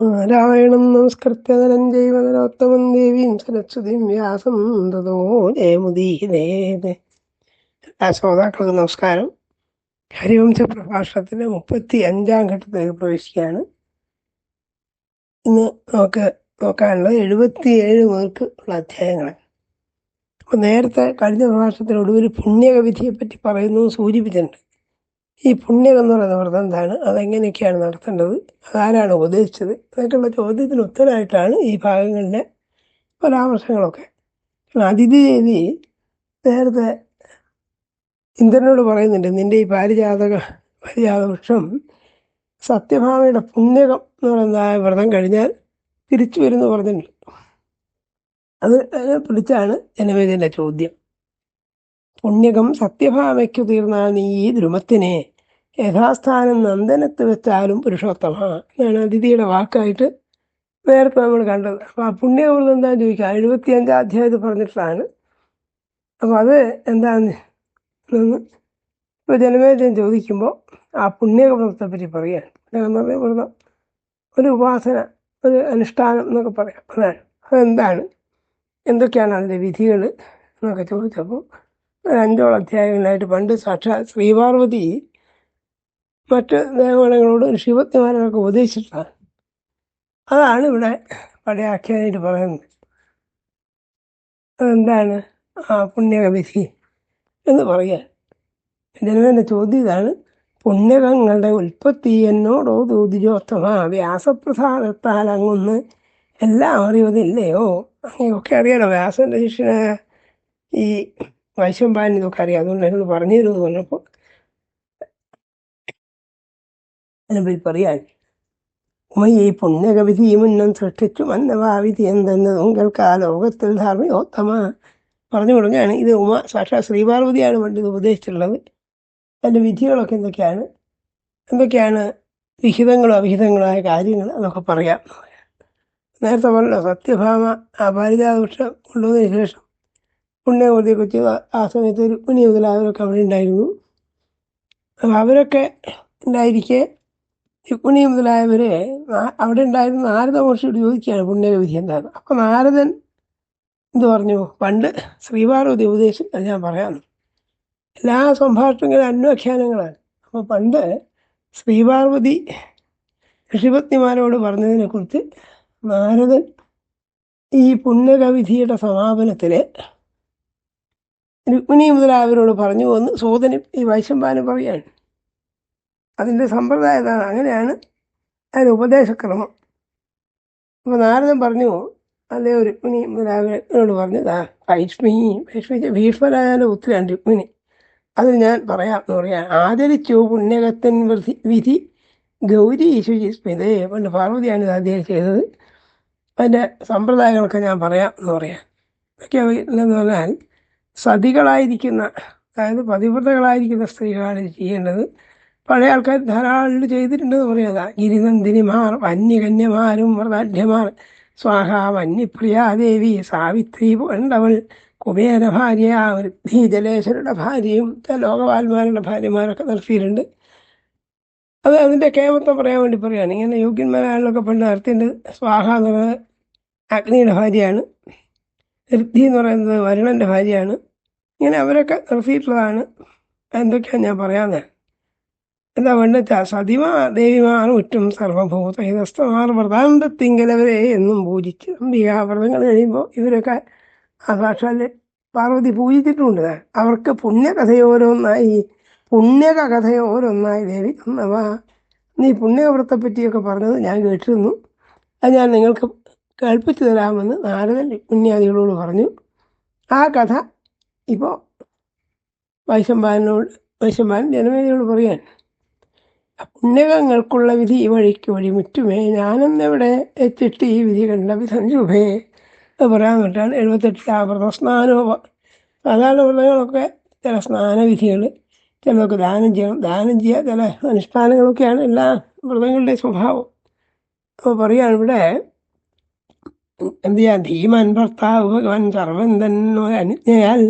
നാരായണം നമസ്കൃത്യ ജൈവനരോത്തമം ദേവീം സരസ്വതീം വ്യാസം തതോ ജയമുദീരേത് എല്ലാ ശ്രോതാക്കൾക്ക് നമസ്കാരം. ഹരിവംശ പ്രഭാഷണത്തിന്റെ മുപ്പത്തി അഞ്ചാം ഘട്ടത്തിലേക്ക് പ്രവേശിക്കുകയാണ്. ഇന്ന് നമുക്ക് നോക്കാനുള്ളത് എഴുപത്തിയേഴ് പേർക്ക് ഉള്ള അധ്യായങ്ങളാണ്. അപ്പൊ നേരത്തെ കഴിഞ്ഞ പ്രഭാഷണത്തിനൊടുവിൽ പുണ്യകവിധിയെ പറ്റി പറയുന്നു സൂചിപ്പിച്ചിട്ടുണ്ട്. ഈ പുണ്യം എന്ന് പറയുന്ന വ്രതം എന്താണ്? അതെങ്ങനെയൊക്കെയാണ് നടത്തേണ്ടത്? അതാരാണ് ഉപദേശിച്ചത്? എന്നൊക്കെയുള്ള ചോദ്യത്തിന് ഉത്തരമായിട്ടാണ് ഈ ഭാഗങ്ങളിലെ പരാമർശങ്ങളൊക്കെ അതിഥി ദേവി നേരത്തെ ഇന്ദ്രനോട് പറയുന്നുണ്ട് നിന്റെ ഈ പാരിജാതക പാരിജാത വൃക്ഷം സത്യഭാമയുടെ പുണ്യകം എന്ന് പറയുന്ന വ്രതം കഴിഞ്ഞാൽ തിരിച്ചു വരുന്നു പറഞ്ഞിട്ടുണ്ട്. അത് പിടിച്ചാണ് ജനവേദന്റെ ചോദ്യം. പുണ്യകം സത്യഭാമയ്ക്കു തീർന്നാൽ നീ ഈ ധ്രുമത്തിനെ യഥാസ്ഥാനം നന്ദനത്ത് വെച്ചാലും പുരുഷോത്തമ എന്നാണ് അതിഥിയുടെ വാക്കായിട്ട് നേരത്തെ നമ്മൾ കണ്ടത്. അപ്പോൾ ആ പുണ്യവ്രതം എന്താണെന്ന് ചോദിക്കുക? എഴുപത്തിയഞ്ചാം അധ്യായത്തിൽ പറഞ്ഞിട്ടാണ്. അപ്പോൾ അത് എന്താന്ന്? ഇപ്പോൾ ജനമേജൻ ചോദിക്കുമ്പോൾ ആ പുണ്യവ്രതത്തെ പറ്റി പറയുകയാണ് പുണ്യകം എന്ന് ഒരു ഉപാസന ഒരു അനുഷ്ഠാനം എന്നൊക്കെ പറയാം. അതാണ്. അതെന്താണ്? എന്തൊക്കെയാണ് അതിന്റെ വിധികൾ എന്നൊക്കെ ചോദിച്ചപ്പോൾ അഞ്ചോളം അധ്യായങ്ങളിലായിട്ട് പണ്ട് സാക്ഷാത് ശ്രീപാർവതി മറ്റ് ദേവഗണങ്ങളോട് ഋഷിപത്നിമാരൊക്കെ ഉപദേശിച്ചിട്ടാണ്. അതാണ് ഇവിടെ പഴയ ആഖ്യാനായിട്ട് പറയുന്നത്. അതെന്താണ് ആ പുണ്യകവിധി എന്ന് പറയാൻ. ജനവേന്റെ ചോദ്യം ഇതാണ് പുണ്യകങ്ങളുടെ ഉൽപ്പത്തി എന്നോടോ ദൂതിജോത്തമ വ്യാസപ്രസാദത്താൽ അങ്ങൊന്ന് എല്ലാം അറിയുന്നില്ലയോ അങ്ങനെയൊക്കെ അറിയാലോ വ്യാസന്റെ ശിഷ്യനായ ഈ വൈശമ്പാൻ ഇതൊക്കെ അറിയാം. അതുകൊണ്ട് എന്നോട് പറഞ്ഞു തരുമെന്ന് പറഞ്ഞപ്പോൾ അതിനെപ്പറ്റി പറയാൻ ഉമയെ പുണ്യകവിധി മുന്നം സൃഷ്ടിച്ചു എന്തെന്ന് എന്തെന്നതും ആ ലോകത്തിൽ ധാർമ്മികോത്തമ പറഞ്ഞു കൊടുക്കുകയാണ്. ഇത് ഉമ സാക്ഷാ ശ്രീപാർവതിയാണ് പണ്ട് ഇത് ഉപദേശിച്ചിട്ടുള്ളത്. അതിന്റെ വിധികളൊക്കെ എന്തൊക്കെയാണ്? എന്തൊക്കെയാണ് വിഹിതങ്ങളും ആയ കാര്യങ്ങൾ അതൊക്കെ പറയാം. നേരത്തെ പറഞ്ഞല്ലോ സത്യഭാമ അപാരിതാദോഷം കൊണ്ടുവന്നതിന് ശേഷം പുണ്യവതിയെ കുറിച്ച് ആ സമയത്ത് ഒരു മുനി മുതലായവരൊക്കെ അവിടെ ഉണ്ടായിരുന്നു. അപ്പോൾ അവരൊക്കെ ഉണ്ടായിരിക്കെ രുക്മിണി മുതലായവരെ അവിടെ ഉണ്ടായിരുന്ന നാരദ മഹർഷിയോട് ചോദിക്കുകയാണ് പുണ്യവിധി എന്താണ് അപ്പോൾ നാരദൻ എന്ത് പറഞ്ഞു? പണ്ട് ശ്രീപാർവതി ഉപദേശം ഞാൻ പറയാം. എല്ലാ സംഭാഷണങ്ങളും അന്വാഖ്യാനങ്ങളാണ്. അപ്പോൾ പണ്ട് ശ്രീപാർവതി ഋഷിപത്നിമാരോട് പറഞ്ഞതിനെ കുറിച്ച് നാരദൻ ഈ പുണ്യകവിധിയുടെ സമാപനത്തിൽ രുക്മിണി മുതലായവരോട് പറഞ്ഞു വന്ന് സോദനം ഈ വൈശമ്പാനും പറയാണ് അതിന്റെ സമ്പ്രദായം അങ്ങനെയാണ് അതിന്റെ ഉപദേശക്രമം. അപ്പോൾ നാരദൻ പറഞ്ഞു അല്ലേ രുക്മിണി മുതലാകനോട് പറഞ്ഞു ഭൈഷ്മി ഭീഷ്മിച്ച ഭീഷ്മരാജാന്റെ പുത്രിയാണ് രുക്മിണി. അത് ഞാൻ പറയാം എന്ന് ആദരിച്ചു പുണ്യകത്തൻ വിധി ഗൗരി ശുചിസ്മിതേ പണ്ട് പാർവതിയാണ് ഇത് ആദ്യം ചെയ്തത്. അതിന്റെ സമ്പ്രദായങ്ങളൊക്കെ ഞാൻ പറയാം എന്ന് പറയാം. ഒക്കെ എന്ന് പറഞ്ഞാൽ സതികളായിരിക്കുന്ന അതായത് പതിവ്രതകളായിരിക്കുന്ന സ്ത്രീകളാണ് ചെയ്യേണ്ടത്. പഴയ ആൾക്കാർ ധാരാളം ചെയ്തിട്ടുണ്ടെന്ന് പറയാതാ ഗിരിനന്ദിനിമാർ വന്യകന്യമാരും വ്രതാഢ്യമാർ സ്വാഹ വന്യപ്രിയാദേവി സാവിത്രി പോണ്ടവൾ കുബേര ഭാര്യ വൃദ്ധി ജലേശ്വരുടെ ഭാര്യയും ലോകവാൽമാരുടെ ഭാര്യമാരൊക്കെ നിർത്തിയിട്ടുണ്ട്. അത് അതിന്റെ കേമത്വം പറയാൻ വേണ്ടി പറയുകയാണ്. ഇങ്ങനെ യോഗ്യന്മാരാളിലൊക്കെ പണ്ട് നടത്തിയിട്ടുണ്ട് സ്വാഹ എന്ന് പറയുന്നത് അഗ്നിയുടെ ഭാര്യയാണ്. വൃദ്ധി എന്ന് പറയുന്നത് വരുണന്റെ ഭാര്യയാണ്. ഇങ്ങനെ അവരൊക്കെ നിർത്തിയിട്ടുള്ളതാണ്. എന്തൊക്കെയാണ് ഞാൻ പറയാന്ന് എന്താ വേണ്ടത് സതിമാ ദേവിമാർ ഉറ്റും സർവഭൂത ഹിതസ്ഥമാർ വ്രതാന്തത്തിങ്കലവരെ എന്നും പൂജിച്ച് അംബികാവ്രതങ്ങൾ കഴിയുമ്പോൾ ഇവരൊക്കെ ആ പാർവതി പൂജിച്ചിട്ടുണ്ട്. അവർക്ക് പുണ്യകഥയോരോന്നായി പുണ്യക കഥയോരോന്നായി ദേവി തന്നവാ. നീ പുണ്യവ്രത്തെ പറ്റിയൊക്കെ പറഞ്ഞത് ഞാൻ കേട്ടിരുന്നു. അത് ഞാൻ നിങ്ങൾക്ക് കേൾപ്പിച്ചു തരാമെന്ന് നാരദൻ പുണ്യാദികളോട് പറഞ്ഞു. ആ കഥ ഇപ്പോൾ വൈശമ്പാനോട് വൈശമ്പാൻ ജനമേദിയോട് പറയാൻ പുണ്യകങ്ങൾക്കുള്ള വിധി ഈ വഴിക്ക് വഴി മുറ്റുമേ ഞാനെന്നിവിടെ എത്തിട്ട് ഈ വിധി കണ്ട വിധഞ്ജുഭേ അത് പറയാൻ പറ്റാണ് എഴുപത്തെട്ടിലെ ആ സ്നാനോപ സാധാരണ വ്രതങ്ങളൊക്കെ ചില സ്നാനവിധികൾ ചിലതൊക്കെ ദാനം ചെയ്യണം. ദാനം ചെയ്യുക ചില അനുഷ്ഠാനങ്ങളൊക്കെയാണ് എല്ലാ വ്രതങ്ങളുടെ സ്വഭാവം. അപ്പോൾ പറയുകയാണ് ഇവിടെ എന്ത് ചെയ്യാൻ? ധീമൻ ഭർത്താവ് ഭഗവാൻ സർവൻ തന്നെ അനുജ്ഞയാൽ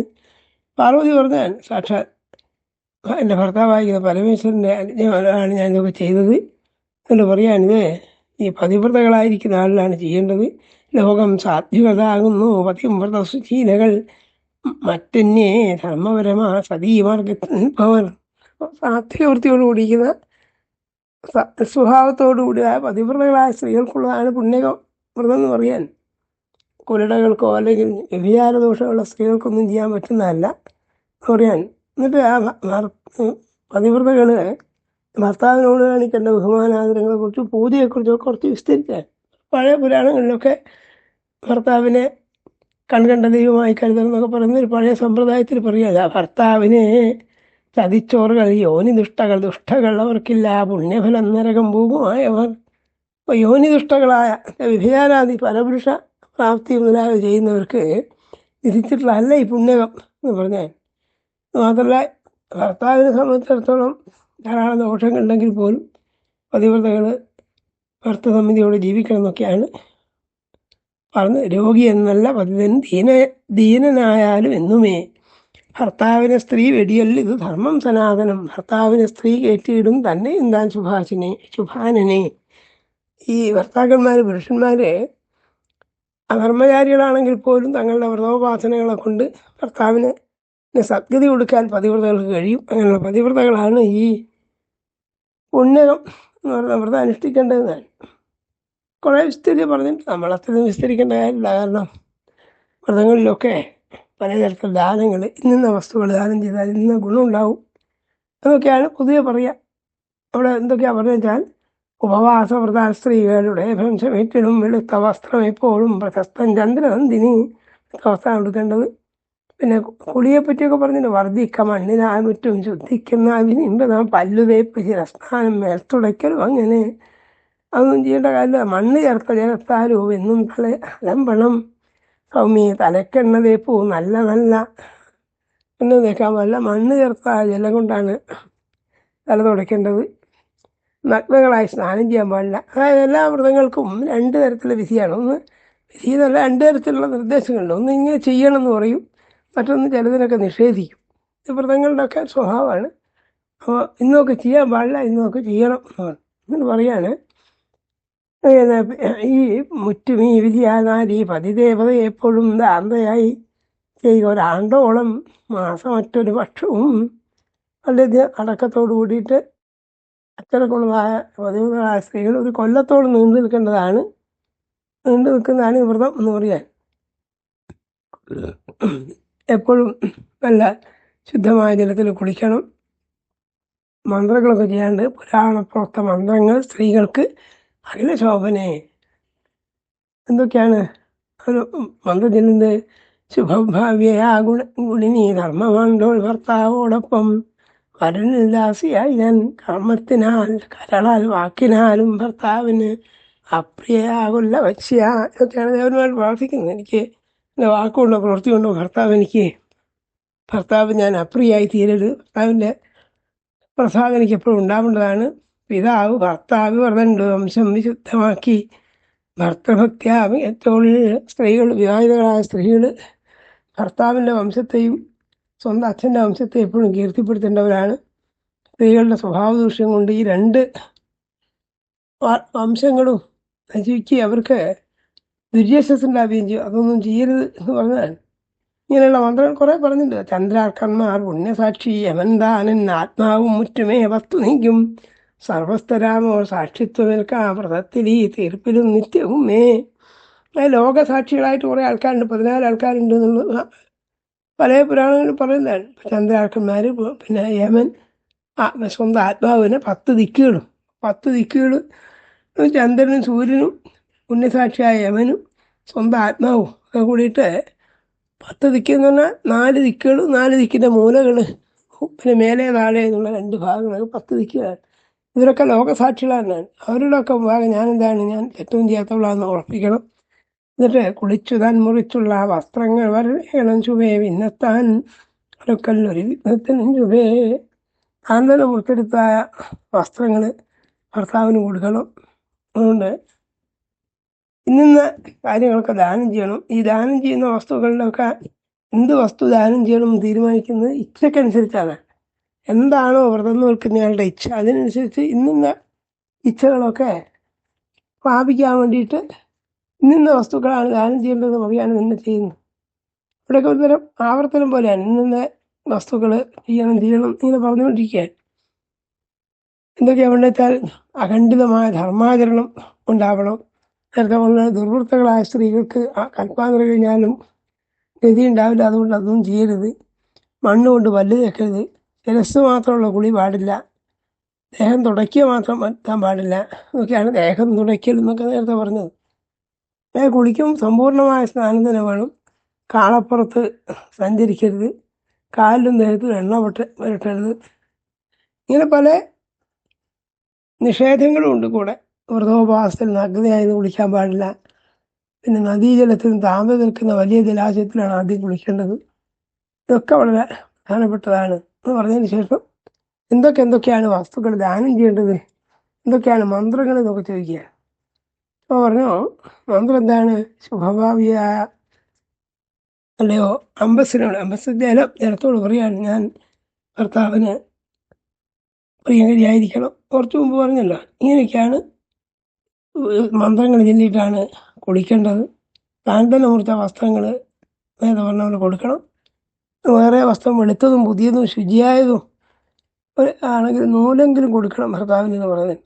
പാർവതി പറഞ്ഞാൽ സാക്ഷാത് എന്റെ ഭർത്താവായിരിക്കുന്ന പരമേശ്വരന്റെ അനുജ്ഞമാണ് ഞാൻ ഇതൊക്കെ ചെയ്തത്. എന്ന് പറയാനിത് ഈ പതിവ്രതകളായിരിക്കുന്ന ആളിലാണ് ചെയ്യേണ്ടത്. ലോകം സാധ്യതാകുന്നു പതിവ്രത സുശീലകൾ. മറ്റന്യേ ധർമ്മപരമാ സതീമാർഗത്തിൽ ഭവൻ സാത്വിക വൃത്തിയോട് കൂടിയിരിക്കുന്ന സ്വഭാവത്തോടുകൂടി ആ പതിവ്രതകളായ സ്ത്രീകൾക്കുള്ളതാണ് പുണ്യ വ്രതം എന്ന് പറയാൻ. കുലടകൾക്കോ അല്ലെങ്കിൽ വ്യഭിചാര ദോഷമുള്ള സ്ത്രീകൾക്കൊന്നും ചെയ്യാൻ പറ്റുന്നതല്ല പറയാൻ. എന്നിട്ട് ആ പതിവ്രതകൾ ഭർത്താവിനോട് കാണിക്കേണ്ട ബഹുമാനാദരങ്ങളെ പൂജയെക്കുറിച്ചും കുറച്ച് വിസ്തരിക്കാൻ. പഴയ പുരാണങ്ങളിലൊക്കെ ഭർത്താവിനെ കൺകണ്ട ദൈവമായി കരുതണം എന്നൊക്കെ പറയുന്ന ഒരു പഴയ സമ്പ്രദായത്തിൽ പറയുക ഭർത്താവിനെ ചതിച്ചോറുകൾ യോനി ദുഷ്ടകൾ ദുഷ്ടകൾ അവർക്കില്ല പുണ്യഫലം നരകം പോകുമായവർ അപ്പോൾ യോനി ദുഷ്ടകളായ വിഭയാനാദി പരപുരുഷ പ്രാപ്തി മുതലായ ചെയ്യുന്നവർക്ക് വിധിച്ചിട്ടുള്ള അല്ല ഈ പുണ്യകം എന്ന് പറഞ്ഞാൽ. മാത്രമല്ല ഭർത്താവിനെ സംബന്ധിച്ചിടത്തോളം ധാരാളം ദോഷങ്ങളുണ്ടെങ്കിൽ പോലും പതിവ്രതകൾ ഭർത്തസമിതിയോട് ജീവിക്കണം എന്നൊക്കെയാണ് പറഞ്ഞ് രോഗി എന്നല്ല പതിതൻ ദീന ദീനനായാലും എന്നുമേ. ഭർത്താവിനെ സ്ത്രീ വെടിയല്ല ഇത് ധർമ്മം സനാതനം. ഭർത്താവിനെ സ്ത്രീ കയറ്റിയിടും തന്നെ എന്താൻ ശുഭാശിനെ ശുഭാനനെ. ഈ ഭർത്താക്കന്മാർ പുരുഷന്മാർ അധർമ്മചാരികളാണെങ്കിൽ പോലും തങ്ങളുടെ വ്രതോപാസനകളെ കൊണ്ട് ഭർത്താവിന് സദ്ഗതി കൊടുക്കാൻ പതിവ്രതകൾക്ക് കഴിയും. അങ്ങനെയുള്ള പതിവ്രതകളാണ് ഈ പുണ്യകം എന്ന് പറയുന്ന വ്രതം അനുഷ്ഠിക്കേണ്ടതെന്നാണ്. കുറേ വിസ്തരി പറഞ്ഞിട്ട് നമ്മളത്രയും വിസ്തരിക്കേണ്ട കാര്യമില്ല. കാരണം വ്രതങ്ങളിലൊക്കെ പലതരത്തിലുള്ള ദാനങ്ങൾ ഇന്ന വസ്തുക്കൾ ദാനം ചെയ്താൽ ഇന്ന ഗുണമുണ്ടാവും അതൊക്കെയാണ് പൊതുവെ പറയുക അവിടെ എന്തൊക്കെയാണ് പറഞ്ഞു വെച്ചാൽ ഉപവാസ വ്രത സ്ത്രീകളുടെ ഭംശമേറ്റിടും വെളുത്ത വസ്ത്രം എപ്പോഴും പ്രശസ്തം ചന്ദ്രനന്ദിനി വസ്ത്രം എടുക്കേണ്ടത്. പിന്നെ കുളിയെ പറ്റിയൊക്കെ പറഞ്ഞിട്ട് വർദ്ധിക്ക മണ്ണിനാൽ മുറ്റും ശുദ്ധിക്കുന്ന അവിനിമ്പ പല്ലുവേപ്പ് ശിരസ്നാനം മേൽത്തുടയ്ക്കലും അങ്ങനെ. അതൊന്നും ചെയ്യേണ്ട കാര്യമില്ല. മണ്ണ് ചേർത്ത ചേർത്താലോ എന്നും തല അലമ്പണം. സൗമ്യ തലക്കെണ്ണ തേപ്പു നല്ല നല്ല. എണ്ണ തേക്കാൻ പാടില്ല. മണ്ണ് ചേർത്ത ജലം കൊണ്ടാണ് തല തുടയ്ക്കേണ്ടത്. നഗ്നകളായി സ്നാനം ചെയ്യാൻ പാടില്ല. അതായത് എല്ലാ വ്രതങ്ങൾക്കും രണ്ട് തരത്തിലുള്ള വിധിയാണ്. ഒന്ന് വിധി എന്നല്ല രണ്ട് തരത്തിലുള്ള നിർദ്ദേശങ്ങളുണ്ട്. ഒന്ന് ഇങ്ങനെ ചെയ്യണമെന്ന് പറയും. മറ്റൊന്ന് ചിലതിനൊക്കെ നിഷേധിക്കും. ഇത് വ്രതങ്ങളുടെ ഒക്കെ സ്വഭാവമാണ്. അപ്പോൾ ഇന്നൊക്കെ ചെയ്യാൻ പാടില്ല ഇന്നൊക്കെ ചെയ്യണം എന്നാണ്. എന്നിട്ട് പറയാണ്. ഈ മുറ്റും ഈ വിധിയാനാരി പതിദേവത എപ്പോഴും ദാന്തയായി ചെയ്യുക. ഒരാണ്ടോളം മാസം മറ്റൊരു പക്ഷവും വളരെ അടക്കത്തോട് കൂടിയിട്ട് അച്ചടക്കമുള്ളതായ പതിവുകളായ സ്ത്രീകൾ ഒരു കൊല്ലത്തോട് നീണ്ടു നിൽക്കേണ്ടതാണ്. നീണ്ടു നിൽക്കുന്നതാണ് ഈ വ്രതം എന്ന് പറയാൻ. എപ്പോഴും നല്ല ശുദ്ധമായ ജലത്തിൽ കുളിക്കണം. മന്ത്രങ്ങളൊക്കെ ചെയ്യാണ്ട് പുരാണപ്രോക്ത മന്ത്രങ്ങൾ സ്ത്രീകൾക്ക് അഖില ശോഭനെ. എന്തൊക്കെയാണ്? ഒരു മന്ത്രജലിന്റെ ശുഭഭാവ്യ ഗുണ ഗുണിനി ധർമ്മമാണ്ടോൾ ഭർത്താവോടൊപ്പം വരനില്ലാസിയായി ഞാൻ കർമ്മത്തിനാൽ കരളാൽ വാക്കിനാലും ഭർത്താവിന് അപ്രിയയാകുള്ള വച്യ ഇതൊക്കെയാണ് ദേവന്മാർ പ്രാർത്ഥിക്കുന്നത് എനിക്ക്. വാക്കുകൊണ്ടോ പ്രവൃത്തി കൊണ്ടോ ഭർത്താവ് എനിക്ക് ഭർത്താവ് ഞാൻ അപ്രിയായി തീരരുത്. ഭർത്താവിന്റെ പ്രസാദം എനിക്ക് എപ്പോഴും ഉണ്ടാവേണ്ടതാണ്. പിതാവ് ഭർത്താവ് വ്രതണ്ട് വംശം വിശുദ്ധമാക്കി ഭർത്തൃഭക്ത്യാമി തൊഴിൽ സ്ത്രീകൾ വിവാഹിതകളായ സ്ത്രീകൾ ഭർത്താവിന്റെ വംശത്തെയും സ്വന്തം അച്ഛന്റെ വംശത്തെ എപ്പോഴും കീർത്തിപ്പെടുത്തേണ്ടവരാണ്. സ്ത്രീകളുടെ സ്വഭാവ ദൂഷ്യം കൊണ്ട് ഈ രണ്ട് വംശങ്ങളും നശിക്കുക അവർക്ക് ദുര്യശസ് ഉണ്ടാവുകയും ചെയ്യും. അതൊന്നും ചെയ്യരുത് എന്ന് പറഞ്ഞാൽ ഇങ്ങനെയുള്ള മന്ത്രങ്ങൾ കുറേ പറഞ്ഞിട്ടുണ്ട്. ചന്ദ്രാർക്കന്മാർ പുണ്യസാക്ഷി യമന്താനൻ ആത്മാവും മുറ്റുമേ വസ്തു നീക്കും. സർവസ്ഥരാമോ സാക്ഷിത്വമേൽക്കാ വ്രതത്തിൽ ഈ തീർപ്പിലും നിത്യവും മേ. ലോകസാക്ഷികളായിട്ട് കുറേ ആൾക്കാരുണ്ട്. പതിനാല് ആൾക്കാരുണ്ട് എന്നുള്ള പല പുരാണങ്ങളും പറയുന്നതാണ്. ചന്ദ്രാർക്കന്മാർ പിന്നെ യമൻ സ്വന്തം ആത്മാവിനെ പത്ത് ദിക്കുകളും പത്ത് ദിക്കുകൾ ചന്ദ്രനും സൂര്യനും പുണ്യസാക്ഷിയായ യമനും സ്വന്തം ആത്മാവും ഒക്കെ കൂടിയിട്ട് പത്ത് ദിക്കെന്ന് പറഞ്ഞാൽ നാല് ദിക്കുകളും നാല് ദിക്കിന്റെ മൂലകൾ പിന്നെ മേലെ താഴെ എന്നുള്ള രണ്ട് ഭാഗങ്ങൾ പത്ത് ദിക്കുകളാണ്. ഇവരൊക്കെ ലോകസാക്ഷികളാണ്. അവരുടെയൊക്കെ ഭാഗം ഞാൻ എന്താണ് ഞാൻ ഏറ്റവും ചെയ്യാത്തവളാന്ന് ഉറപ്പിക്കണം. എന്നിട്ട് കുളിച്ചു താൻ മുറിച്ചുള്ള വസ്ത്രങ്ങൾ വരണം ചുവേ വിന്നത്താൻ ഒരുക്കല്ലൊരു വിഘ്നത്തിനും ചുവേ. താൻ തന്നെ മുറിച്ചെടുത്ത വസ്ത്രങ്ങൾ ഭർത്താവിന് കൊടുക്കണം. അതുകൊണ്ട് ഇന്നിന്ന കാര്യങ്ങളൊക്കെ ദാനം ചെയ്യണം. ഈ ദാനം ചെയ്യുന്ന വസ്തുക്കളിലൊക്കെ എന്ത് വസ്തു ദാനം ചെയ്യണം തീരുമാനിക്കുന്നത് ഇച്ഛക്കനുസരിച്ചാണ്. എന്താണോ വ്രതം നിൽക്കുന്നയാളുടെ ഇച്ഛ. അതിനനുസരിച്ച് ഇന്നിന്ന ഇച്ഛകളൊക്കെ പ്രാപിക്കാൻ വേണ്ടിയിട്ട് ഇന്നിന്ന വസ്തുക്കളാണ് ദാനം ചെയ്യേണ്ടത് വകയാണ് നിന്നെ ചെയ്യുന്നത് ഇവിടെയൊക്കെ ഒരു തരം ആവർത്തനം പോലെയാണ്. ഇന്നിന്ന വസ്തുക്കൾ ചെയ്യണം ചെയ്യണം ഇങ്ങനെ പറഞ്ഞുകൊണ്ടിരിക്കുകയാണ്. എന്തൊക്കെയാ വെച്ചാൽ അഖണ്ഡിതമായ ധർമാചരണം ഉണ്ടാവണം. നേരത്തെ പറഞ്ഞ ദുർവൃത്തങ്ങളായ സ്ത്രീകൾക്ക് കൽപ്പാന്തര കഴിഞ്ഞാലും ഗതി ഉണ്ടാവില്ല. അതുകൊണ്ട് അതൊന്നും ചെയ്യരുത്. മണ്ണ് കൊണ്ട് പല്ല് തേക്കരുത്. ശിരസ് മാത്രമുള്ള കുളി പാടില്ല. ദേഹം തുടയ്ക്കുക മാത്രം എത്താൻ പാടില്ല. എന്നൊക്കെയാണ് ദേഹം തുടയ്ക്കൽ എന്നൊക്കെ നേരത്തെ പറഞ്ഞത്. ഏ കുളിക്കും സമ്പൂർണമായ സ്നാനം തന്നെ വേണം. കാളപ്പുറത്ത് സഞ്ചരിക്കരുത്. കാലിലും ദേഹത്തും എണ്ണ പൊട്ട് പുരട്ടരുത്. ഇങ്ങനെ പല നിഷേധങ്ങളും ഉണ്ട് കൂടെ. വ്രതോപവാസത്തിൽ നഗ്നയായത് കുളിക്കാൻ പാടില്ല. പിന്നെ നദീജലത്തിൽ താഴ്ന്നു നിൽക്കുന്ന വലിയ ജലാശയത്തിലാണ് ആദ്യം കുളിക്കേണ്ടത്. ഇതൊക്കെ വളരെ പ്രധാനപ്പെട്ടതാണ്. എന്ന് പറഞ്ഞതിന് ശേഷം എന്തൊക്കെ എന്തൊക്കെയാണ് വസ്തുക്കൾ ദാനം ചെയ്യേണ്ടത്? എന്തൊക്കെയാണ് മന്ത്രങ്ങൾ എന്നൊക്കെ ചോദിക്കുക. അപ്പോൾ പറഞ്ഞു മന്ത്രം എന്താണ്? ശുഭഭാവിയായ അല്ലയോ അമ്പസിനോട് അമ്പസ് ജലം ജലത്തോട് പറയാണ് ഞാൻ ഭർത്താവിന് പ്രിയങ്കരിയായിരിക്കണം. കുറച്ച് മുമ്പ് പറഞ്ഞല്ലോ ഇങ്ങനെയൊക്കെയാണ് മന്ത്രങ്ങൾ ചൊല്ലിയിട്ടാണ് കുളിക്കേണ്ടത് മുറിച്ച വസ്ത്രങ്ങൾ നേരത്തെ പറഞ്ഞ പോലെ കൊടുക്കണം. വേറെ വസ്ത്രം വെളുത്തതും പുതിയതും ശുചിയായതും ആണെങ്കിൽ നൂലെങ്കിലും കൊടുക്കണം ഭർത്താവിന് എന്ന് പറയുന്നത്.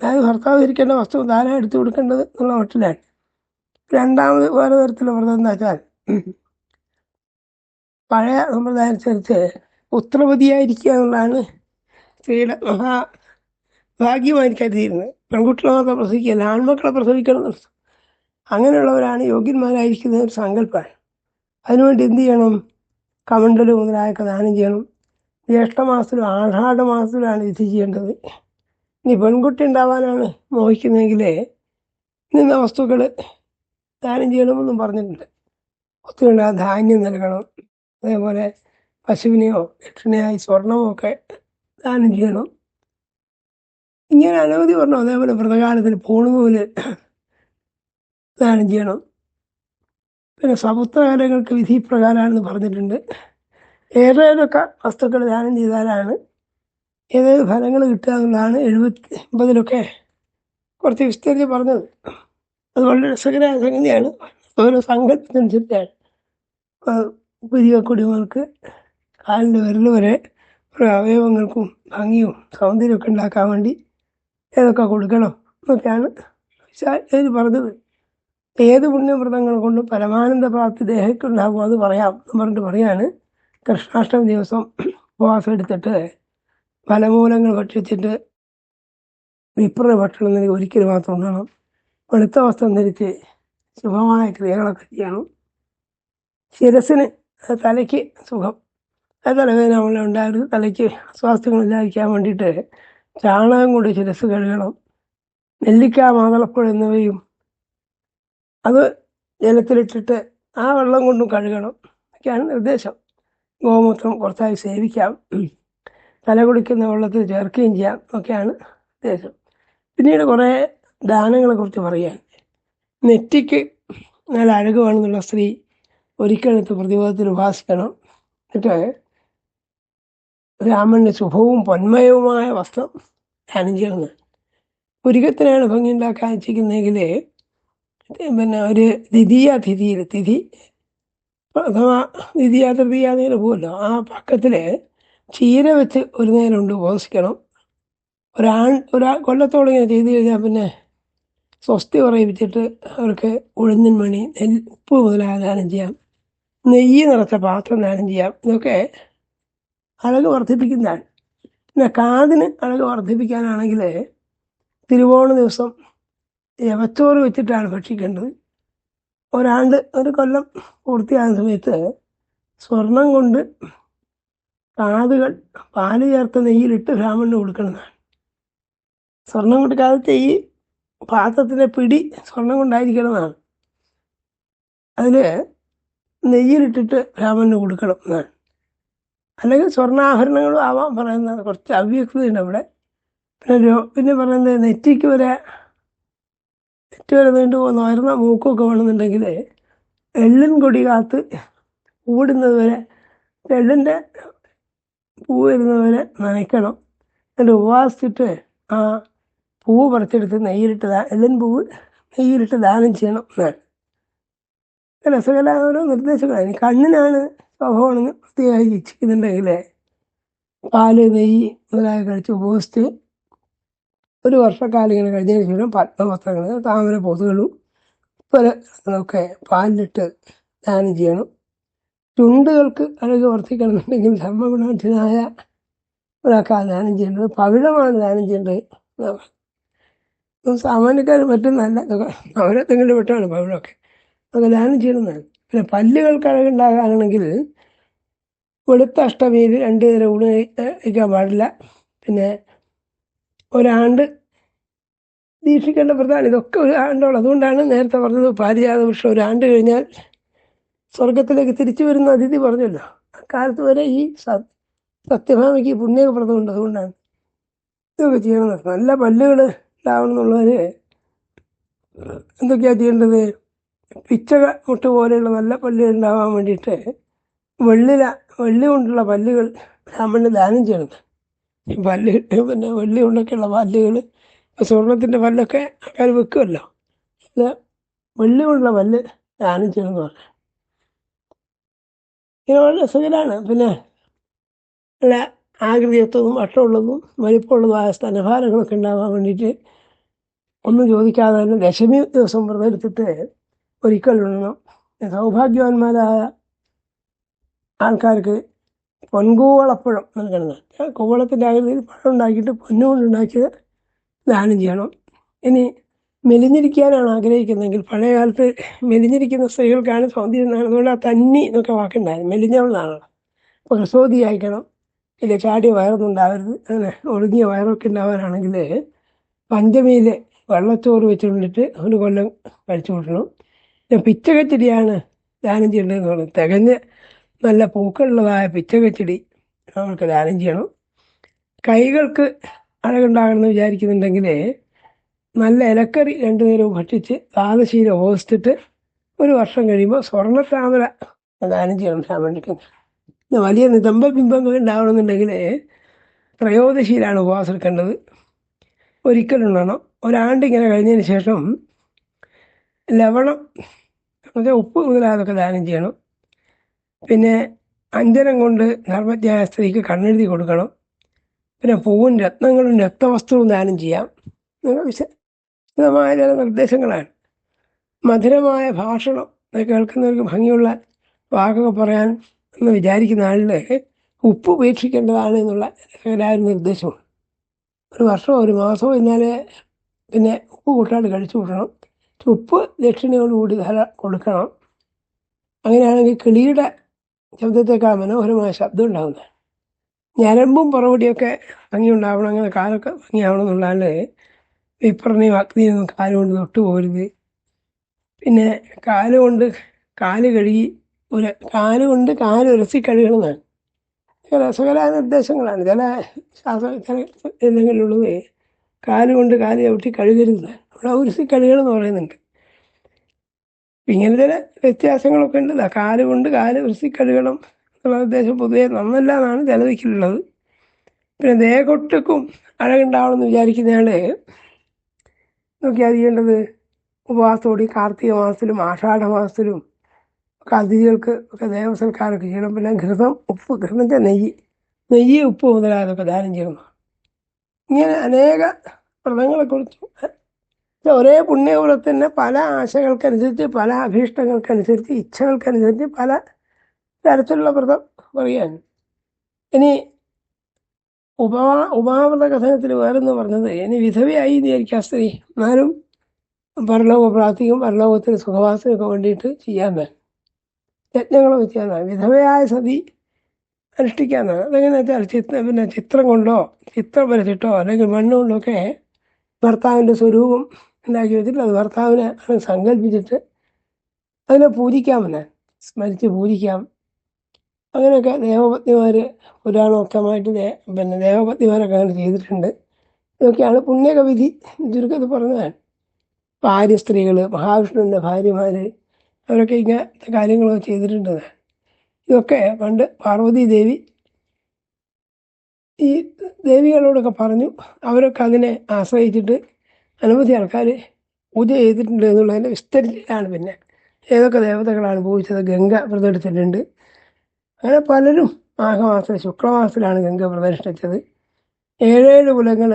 അതായത് ഭർത്താവ് ഇരിക്കേണ്ട വസ്ത്രം താനാ എടുത്തു കൊടുക്കേണ്ടത് എന്നുള്ള മട്ടിലാണ്. രണ്ടാമത് വേറെ തരത്തിലുള്ള വ്രതം എന്താ വെച്ചാൽ പഴയ സമ്പ്രദായം അനുസരിച്ച് പുത്രപതിയായിരിക്കുക എന്നുള്ളതാണ് സ്ത്രീയുടെ മഹാ ഭാഗ്യമായി കരുതിയിരുന്നത് പെൺകുട്ടികളെ പ്രസവിക്കുകയല്ല ആൺമക്കളെ പ്രസവിക്കണം എന്ന്. അങ്ങനെയുള്ളവരാണ് യോഗ്യന്മാരായിരിക്കുന്ന ഒരു സങ്കല്പമാണ് അതിനുവേണ്ടി എന്ത് ചെയ്യണം? കമണ്ടൽ മുതലായൊക്കെ ദാനം ചെയ്യണം. ജ്യേഷ്ഠമാസത്തിലും ആഷാഢ മാസത്തിലാണ് ഇത് ചെയ്യേണ്ടത്. ഇനി പെൺകുട്ടി ഉണ്ടാവാനാണ് മോഹിക്കുന്നതെങ്കിൽ നിന്ന വസ്തുക്കൾ ദാനം ചെയ്യണമെന്നും പറഞ്ഞിട്ടുണ്ട്. ഒത്തിരി ധാന്യം നൽകണം. അതേപോലെ പശുവിനെയോ എട്ടിനെയായി സ്വർണമോ ഒക്കെ ദാനം ചെയ്യണം. ഇങ്ങനെ അനവധി പറഞ്ഞു അതേപോലെ വ്രതകാലത്തിൽ പൂണുനൂൽ ദാനം ചെയ്യണം. പിന്നെ സമുദ്രകാലങ്ങൾക്ക് വിധി പ്രകാരമാണെന്ന് പറഞ്ഞിട്ടുണ്ട്. ഏതേതൊക്കെ വസ്തുക്കൾ ദാനം ചെയ്താലാണ് ഏതേത് ഫലങ്ങൾ കിട്ടുക എന്നുള്ളതാണ് എഴുപത്തി എൺപതിലൊക്കെ കുറച്ച് വിസ്തരിച്ച് പറഞ്ഞത്. അത് വളരെ രസകരമായ സംഗതിയാണ്. ഓരോ സങ്കല്പത്തിനനുസരിച്ചാണ് പുതിയ കുടിമകൾക്ക് കാലിന്റെ വിരൽ വരെ അവയവങ്ങൾക്കും ഭംഗിയും സൗന്ദര്യമൊക്കെ ഉണ്ടാക്കാൻ വേണ്ടി ഏതൊക്കെ കൊടുക്കണം എന്നൊക്കെയാണ് ഇതിൽ പറഞ്ഞത്. ഏത് പുണ്യവ്രതങ്ങൾ കൊണ്ടും പരമാനന്ദ പ്രാപ്തി ദേഹക്കുണ്ടാകും അത് പറയാം എന്ന് പറഞ്ഞിട്ട് പറയാണ്. കൃഷ്ണാഷ്ടമി ദിവസം ഉപവാസം എടുത്തിട്ട് ഫലമൂലങ്ങൾ ഭക്ഷിച്ചിട്ട് വിപ്ര ഭക്ഷണം ധരിക്കുക ഒരിക്കൽ മാത്രം ഉണ്ണണം. വെളുത്ത വസ്ത്രം ധരിച്ച് ശുഭമായ ക്രിയകളൊക്കെ ചെയ്യണം. ശിരസിന് തലയ്ക്ക് സുഖം. തലവേദന ഉണ്ടായിരുന്നു തലയ്ക്ക് അസ്വാസ്ഥ്യങ്ങളില്ലാതിരിക്കാൻ വേണ്ടിയിട്ട് ചാണകം കൊണ്ട് ശിരസ് കഴുകണം. നെല്ലിക്ക മാതളപ്പുഴ എന്നിവയും അത് ജലത്തിലിട്ടിട്ട് ആ വെള്ളം കൊണ്ടും കഴുകണം. ഒക്കെയാണ് നിർദ്ദേശം. ഗോമൂത്രം കുറച്ചായി സേവിക്കാം. തല കുടിക്കുന്ന വെള്ളത്തിൽ ചേർക്കുകയും ചെയ്യാം. ഒക്കെയാണ് നിർദ്ദേശം. പിന്നീട് കുറേ ദാനങ്ങളെ കുറിച്ച് പറയാൻ. നെറ്റിക്ക് നല്ല അഴകുവാണെന്നുള്ള സ്ത്രീ ഒരിക്കലെടുത്ത് പ്രതിബോധത്തിൽ ഉപാസിക്കണം. എന്നിട്ട് രാമന് ശുഭവും പൊന്മയവുമായ വസ്ത്രം ദാനം ചെയ്യുന്നത് പുരികത്തിനാണ് ഭംഗി ഉണ്ടാക്കാൻ വെച്ചിരിക്കുന്നതെങ്കിൽ പിന്നെ ഒരു ദ്വിതീയ തിഥിയിൽ തിഥി അഥവാ ദ്വിതീയ തൃതീയ നേരം പോകുമല്ലോ ആ പക്കത്തിൽ ചീര വെച്ച് ഒരു നേരം ഉണ്ട് ഉപവസിക്കണം. ഒരാൺ ഒരാ കൊല്ലത്തോളം ഇങ്ങനെ ചെയ്ത് കഴിഞ്ഞാൽ പിന്നെ സ്വസ്തി പറയിപ്പിച്ചിട്ട് അവർക്ക് ഉഴുന്നിൻ മണി നെൽ ഉപ്പ് മുതലായ ദാനം ചെയ്യാം. നെയ്യ് നിറച്ച പാത്രം ദാനം ചെയ്യാം. ഇതൊക്കെ അഴക് വർദ്ധിപ്പിക്കുന്നതാണ്. പിന്നെ കാതിന് അഴക് വർദ്ധിപ്പിക്കാനാണെങ്കിൽ തിരുവോണ ദിവസം യവച്ചോറ് വെച്ചിട്ടാണ് ഭക്ഷിക്കേണ്ടത്. ഒരാണ്ട് ഒരു കൊല്ലം പൂർത്തിയാകുന്ന സമയത്ത് സ്വർണം കൊണ്ട് കാതുകൾ പാൽ ചേർത്ത് നെയ്യിലിട്ട് ബ്രാഹ്മണന് കൊടുക്കുന്നതാണ് സ്വർണം കൊണ്ട് കാതത്തെ ഈ പാത്രത്തിന്റെ പിടി സ്വർണം കൊണ്ടായിരിക്കണമെന്നാണ് അതിൽ നെയ്യിലിട്ടിട്ട് ബ്രാഹ്മണന് കൊടുക്കണം എന്നാണ്. അല്ലെങ്കിൽ സ്വർണാഭരണങ്ങളും ആവാം പറയുന്നത്. കുറച്ച് അവ്യക്തതയുണ്ട് അവിടെ. പിന്നെ പിന്നെ പറയുന്നത് നെറ്റിക്ക് വരെ നെറ്റ് വരെ നീണ്ടു പോകുന്ന ഉയർന്ന മൂക്കൊക്കെ വേണമെന്നുണ്ടെങ്കിൽ എള്ളിൻ കൊടി കാത്ത് ഓടുന്നത് വരെ എള്ളിന്റെ പൂ വരുന്നത് വരെ നനയ്ക്കണം. എന്നിട്ട് ഉപവാസിച്ചിട്ട് ആ പൂവ് പറിച്ചെടുത്ത് നെയ്യിലിട്ട് ദാ എല്ലൻ പൂവ് നെയ്യിലിട്ട് ദാനം ചെയ്യണം എന്നാണ്. രസകരമായ നിർദ്ദേശങ്ങളാണ്. കണ്ണിനാണ് സ്വഭാവമാണെന്ന് പ്രത്യേകമായി ഇച്ഛിക്കുന്നുണ്ടെങ്കിൽ പാൽ നെയ്യ് മുതലായ കഴിച്ച് ഉപവസിച്ച് ഒരു വർഷക്കാലം ഇങ്ങനെ കഴിഞ്ഞതിന് ശേഷം പത്മവസ്ത്രങ്ങൾ താമര പൊതുകളും ഒക്കെ പാലിലിട്ട് ദാനം ചെയ്യണം. ചുണ്ടുകൾക്ക് അഴക് വർദ്ധിക്കണമെന്നുണ്ടെങ്കിൽ ധർമ്മഗുണാഠ്യനായ ഒരാൾക്കാണ് ദാനം ചെയ്യേണ്ടത്. പവിഴമാണ് ദാനം ചെയ്യേണ്ടത്. സാമാന്യക്കാർ മറ്റും നല്ല അവരെന്തെങ്കിലും വിട്ടാണ് പവിഴമൊക്കെ. അതൊക്കെ ദാനം ചെയ്യണമെന്നാണ് പിന്നെ പല്ലുകൾ അഴകുണ്ടാകാനാണെങ്കിൽ വെളുത്ത അഷ്ടമിയിൽ രണ്ട് നേരം ഊണ് കഴിക്കാൻ പാടില്ല. പിന്നെ ഒരാണ്ട് ദീക്ഷിക്കേണ്ട പ്രധാനം ഇതൊക്കെ ഒരു ആണ്ടോളം അതുകൊണ്ടാണ് നേരത്തെ പറഞ്ഞത് പാരിജാത വൃക്ഷം ഒരാണ്ട് കഴിഞ്ഞാൽ സ്വർഗത്തിലേക്ക് തിരിച്ചു വരുന്ന അതിഥി പറഞ്ഞല്ലോ. അക്കാലത്ത് വരെ ഈ സത്യഭാമയ്ക്ക് പുണ്യപ്രദമുണ്ട് അതുകൊണ്ടാണ് ഇതൊക്കെ ചെയ്യണമെന്ന് നല്ല പല്ലുകൾ ഉണ്ടാവണം എന്നുള്ളവർ എന്തൊക്കെയാണ് ചെയ്യേണ്ടത്? പിച്ചക കൊട്ട് പോലെയുള്ള നല്ല പല്ലുകൾ ഉണ്ടാവാൻ വേണ്ടിയിട്ട് വെള്ളില വെള്ളി കൊണ്ടുള്ള പല്ലുകൾ ബ്രാഹ്മണന് ദാനം ചെയ്യണം. ഈ പല്ല് പിന്നെ വെള്ളി കൊണ്ടൊക്കെയുള്ള പല്ലുകൾ സ്വർണത്തിന്റെ പല്ലൊക്കെ ആൾക്കാർ വെക്കുമല്ലോ ഇത് വെള്ളി കൊണ്ടുള്ള പല്ല് ദാനം ചെയ്യണമെന്ന് പറഞ്ഞു. ഇങ്ങനെ വളരെ രസകരമാണ് പിന്നെ നല്ല ആകൃതിയത്തതും വട്ടമുള്ളതും വലിപ്പമുള്ളതുമായ സ്തനഭാരങ്ങളൊക്കെ ഉണ്ടാകാൻ വേണ്ടിയിട്ട് ഒന്നും ചോദിക്കാതെ തന്നെ ദശമി ദിവസം വ്രതം എടുത്തിട്ട് ഒരിക്കലുണ്ടണം സൗഭാഗ്യവാന്മാരായ ആൾക്കാർക്ക് പൊൻകൂവളപ്പഴം നൽകണം. കൂവളത്തിന്റെ ആകൃതിയിൽ പഴം ഉണ്ടാക്കിയിട്ട് പൊന്നുകൊണ്ട് ഉണ്ടാക്കിയത് ദാനം ചെയ്യണം. ഇനി മെലിഞ്ഞിരിക്കാനാണ് ആഗ്രഹിക്കുന്നതെങ്കിൽ പഴയ കാലത്ത് മെലിഞ്ഞിരിക്കുന്ന സ്ത്രീകൾക്കാണ് സൗന്ദര്യം അതുകൊണ്ട് ആ തന്നി എന്നൊക്കെ വാക്കുണ്ടായിരുന്നു. മെലിഞ്ഞവളാണല്ലോ. അപ്പോൾ ഹ്രസ്വതി അയക്കണം ഇല്ല ചാടിയ വയറൊന്നും ഉണ്ടാവരുത് അങ്ങനെ ഒളിഞ്ഞ വയറൊക്കെ ഉണ്ടാവാനാണെങ്കിൽ പഞ്ചമിയിൽ വെള്ളച്ചോറ് വെച്ചുകൊണ്ടിട്ട് ഒരു കൊല്ലം കഴിച്ചു കൂട്ടണം പിച്ചകച്ചെടിയാണ് ദാനം ചെയ്യേണ്ടതെന്ന് പറഞ്ഞു. തികഞ്ഞ നല്ല പൂക്കളുള്ളതായ പിച്ചകച്ചെടി നമ്മൾക്ക് ദാനം ചെയ്യണം. കൈകൾക്ക് അഴകുണ്ടാകണമെന്ന് വിചാരിക്കുന്നുണ്ടെങ്കിൽ നല്ല ഇലക്കറി രണ്ടു നേരവും ഭക്ഷിച്ച് ദാദശീല ഓസ്റ്റിട്ട് ഒരു വർഷം കഴിയുമ്പോൾ സ്വർണ താമര ദാനം ചെയ്യണം പിന്നെ വലിയ നിതംബ ബിംബങ്ങൾ ഉണ്ടാവണമെന്നുണ്ടെങ്കിൽ ത്രയോദശിയിലാണ് ഉപവാസം എടുക്കേണ്ടത്. ഒരിക്കലുണ്ടണം ഒരാണ്ട് ഇങ്ങനെ കഴിഞ്ഞതിന് ശേഷം ലവണം എന്നുവെച്ചാൽ ഉപ്പ് മുതലാതൊക്കെ ദാനം ചെയ്യണം. പിന്നെ അഞ്ജനം കൊണ്ട് ധർമ്മജ്ഞായ സ്ത്രീക്ക് കണ്ണെഴുതി കൊടുക്കണം. പിന്നെ പൂവും രത്നങ്ങളും രക്തവസ്ത്രവും ദാനം ചെയ്യാം. വിശദമായ ചില നിർദ്ദേശങ്ങളാണ്. മധുരമായ ഭാഷണം അത് കേൾക്കുന്നവർക്ക് ഭംഗിയുള്ള വാക്കൊക്കെ പറയാൻ എന്ന് വിചാരിക്കുന്ന ആളിന് ഉപ്പ് ഉപേക്ഷിക്കേണ്ടതാണ് എന്നുള്ള ഒരു നിർദ്ദേശമാണ്. ഒരു വർഷമോ ഒരു മാസമോ എന്നാലേ പിന്നെ ഉപ്പ് കൂട്ടാണ്ട് കഴിച്ചു കൂട്ടണം. ഉപ്പ് ദക്ഷിണയോടുകൂടി ധാര കൊടുക്കണം. അങ്ങനെയാണെങ്കിൽ കിളിയുടെ ശബ്ദത്തേക്കാൾ മനോഹരമായ ശബ്ദം ഉണ്ടാകുന്നത് ഞരമ്പും പുറകുടിയൊക്കെ ഭംഗി ഉണ്ടാവണം അങ്ങനെ കാലൊക്കെ ഭംഗിയാവണം എന്നുള്ളതാണ് വിപ്രനെയും അഗ്നിയൊന്നും കാലുകൊണ്ട് തൊട്ട് പോരുത് പിന്നെ കാലുകൊണ്ട് കാൽ കഴുകി ഒരു കാലുകൊണ്ട് കാൽ ഉരസി കഴുകണമെന്നാണ് രസകരമായ നിർദ്ദേശങ്ങളാണ്. ചില ശാസ്ത്ര ചില എന്തെങ്കിലുള്ളത് കാലുകൊണ്ട് കാൽ ചവിട്ടി കഴുകരുത്. അവിടെ കളികൾ എന്ന് പറയുന്നുണ്ട്. ഇങ്ങനെ ചില വ്യത്യാസങ്ങളൊക്കെ ഉണ്ട്. കാൽ കൊണ്ട് കാൽ കഴുകണം എന്നുള്ള ഉദ്ദേശം പൊതുവെ നന്നല്ല എന്നാണ് ചിലതിക്കുള്ളത് പിന്നെ ദേഹൊട്ടക്കും അഴകുണ്ടാവണമെന്ന് വിചാരിക്കുന്നയാൾ നോക്കിയാൽ ചെയ്യേണ്ടത് ഉപവാസത്തോടെ കാർത്തിക മാസത്തിലും ആഷാഢ മാസത്തിലും ഒക്കെ അതിഥികൾക്ക് ഒക്കെ ദേവസൽക്കാരമൊക്കെ ചെയ്യണം. പിന്നെ ഘൃതം ഉപ്പ് ഘൃതം നെയ്യ്. നെയ്യ് ഉപ്പ് മുതലായതൊക്കെ ദാനം ചെയ്യണം. ഇങ്ങനെ അനേക വ്രതങ്ങളെക്കുറിച്ചും ഒരേ തന്നെ പല ആശകൾക്കനുസരിച്ച് പല അഭീഷ്ടങ്ങൾക്കനുസരിച്ച് ഇച്ഛകൾക്കനുസരിച്ച് പല തരത്തിലുള്ള വ്രതം പറയാൻ ഇനി ഉപവാ ഉപാവൃത കഥനത്തിൽ വേറെന്ന് പറഞ്ഞത് ഇനി വിധവയായി വിചാരിക്കാം സ്ത്രീ. എന്നാലും പരലോക പ്രാർത്ഥിക്കും പരലോകത്തിന് സുഖവാസത്തിനൊക്കെ വേണ്ടിയിട്ട് ചെയ്യാൻ വേണം യജ്ഞങ്ങളൊക്കെ ചെയ്യാൻ വേണം വിധവയായ സതി അനുഷ്ഠിക്കാന്നാണ് അതെങ്ങനെ വെച്ചാൽ ചിത്ര പിന്നെ ചിത്രം കൊണ്ടോ ചിത്രം വരച്ചിട്ടോ അല്ലെങ്കിൽ മണ്ണുകൊണ്ടൊക്കെ ഭർത്താവിന്റെ സ്വരൂപം ഉണ്ടാക്കി വെച്ചിട്ട് അത് ഭർത്താവിനെ അത് സങ്കല്പിച്ചിട്ട് അതിനെ പൂജിക്കാം തന്നെ സ്മരിച്ച് പൂജിക്കാം. അങ്ങനെയൊക്കെ ദേവപത്നിമാർ പുരാണോക്തമായിട്ട് ദേ പിന്നെ ദേവപത്നിമാരൊക്കെ അങ്ങനെ ചെയ്തിട്ടുണ്ട്. ഇതൊക്കെയാണ് പുണ്യകവിധി. ചുരുക്കത്തിൽ പറഞ്ഞതാണ്. ഭാര്യ സ്ത്രീകൾ മഹാവിഷ്ണുവിന്റെ ഭാര്യമാർ അവരൊക്കെ ഇങ്ങനത്തെ കാര്യങ്ങളൊക്കെ ചെയ്തിട്ടുണ്ട് ഇതൊക്കെ പണ്ട് പാർവതി ദേവി ഈ ദേവികളോടൊക്കെ പറഞ്ഞു. അവരൊക്കെ അതിനെ ആശ്രയിച്ചിട്ട് അനവധി ആൾക്കാർ പൂജ ചെയ്തിട്ടുണ്ട് എന്നുള്ളതിന്റെ വിസ്തരിച്ചാണ് പിന്നെ ഏതൊക്കെ ദേവതകളാണ് പൂജിച്ചത് ഗംഗ വ്രതം എടുത്തിട്ടുണ്ട് അങ്ങനെ പലരും മാഘമാസത്തിൽ ശുക്ലമാസത്തിലാണ് ഗംഗ പ്രദർശിച്ചത് ഏഴേഴ് കുലങ്ങൾ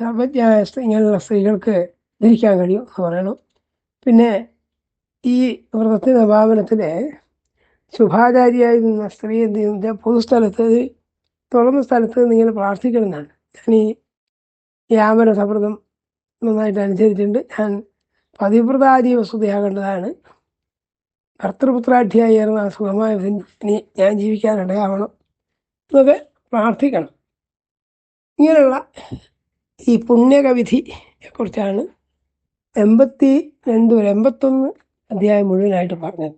സർവജ്ഞായ ഇങ്ങനെയുള്ള സ്ത്രീകൾക്ക് ധരിക്കാൻ കഴിയും എന്ന് പറയണം. പിന്നെ ഈ വ്രതത്തിന്റെ ഭാവനത്തിൽ ശുഭാചാരിയായി നിന്ന സ്ത്രീ എന്ത് ചെയ്യുന്ന? പൊതുസ്ഥലത്ത് തുറന്ന സ്ഥലത്ത് നിന്ന് ഇങ്ങനെ പ്രാർത്ഥിക്കണമെന്നാണ് ഞാൻ ഈ യാമന സമ്പ്രദം നന്നായിട്ട് അനുസരിച്ചിട്ടുണ്ട് ഞാൻ പതിവ്രതാദി വസ്തുതയാകേണ്ടതാണ് ഭർത്തൃപുത്രാഠ്യായിരുന്ന സുഖമായ ഇനി ഞാൻ ജീവിക്കാനിടയാവണം എന്നൊക്കെ പ്രാർത്ഥിക്കണം. ഇങ്ങനെയുള്ള ഈ പുണ്യകവിധിയെക്കുറിച്ചാണ് എൺപത്തി രണ്ട് വരെ എൺപത്തൊന്ന് അധ്യായം മുഴുവനായിട്ട് പറഞ്ഞത്.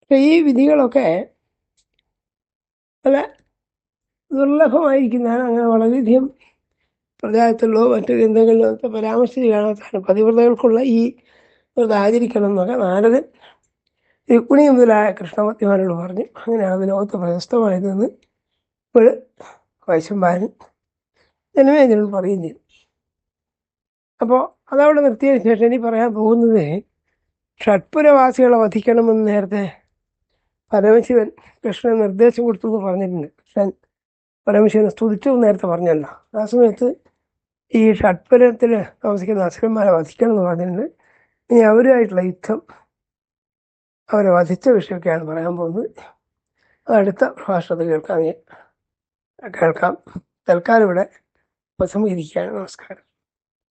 അപ്പം ഈ വിധികളൊക്കെ പല ദുർലഭമായിരിക്കുന്നതാണ്. അങ്ങനെ വളരെയധികം പ്രചാരത്തിലോ മറ്റു ഗ്രന്ഥങ്ങളിലോ ഒക്കെ കാണാത്തതാണ് പതിവ്രതകൾക്കുള്ള ഈ വ്രതം ആചരിക്കണം എന്നൊക്കെ നാരദൻ രുക്മിണി മുതലായ കൃഷ്ണഭക്തിമാരോട് പറഞ്ഞു. അങ്ങനെയാണ് അത് ലോകത്ത് പ്രശസ്തമായതെന്ന് ഇപ്പോൾ വൈശംബാരൻ ജനമേജനോട് പറയുകയും ചെയ്തു. അപ്പോൾ അതവിടെ നിർത്തിയതിന് ശേഷം ഇനി പറയാൻ പോകുന്നത് ഷഡ്പുരവാസികളെ വധിക്കണമെന്ന് നേരത്തെ പരമശിവൻ കൃഷ്ണൻ നിർദ്ദേശം കൊടുത്തു എന്ന് പറഞ്ഞിട്ടുണ്ട്. കൃഷ്ണൻ പരമശിവനെ സ്തുതിച്ചു നേരത്തെ പറഞ്ഞല്ലോ. ആ സമയത്ത് ഈ ഷഡ്പുരത്തിൽ താമസിക്കുന്ന അസുരന്മാരെ വധിക്കണം എന്ന് പറഞ്ഞിട്ടുണ്ട്. ഇനി അവരുമായിട്ടുള്ള യുദ്ധം അവരെ വധിച്ച വിഷയമൊക്കെയാണ് പറയാൻ പോകുന്നത്. അടുത്ത പ്രഭാഷണത്തിൽ കേൾക്കാം. കേൾക്കാം. തൽക്കാലം ഇവിടെ ഉപസംഹരിക്കുകയാണ്. നമസ്കാരം.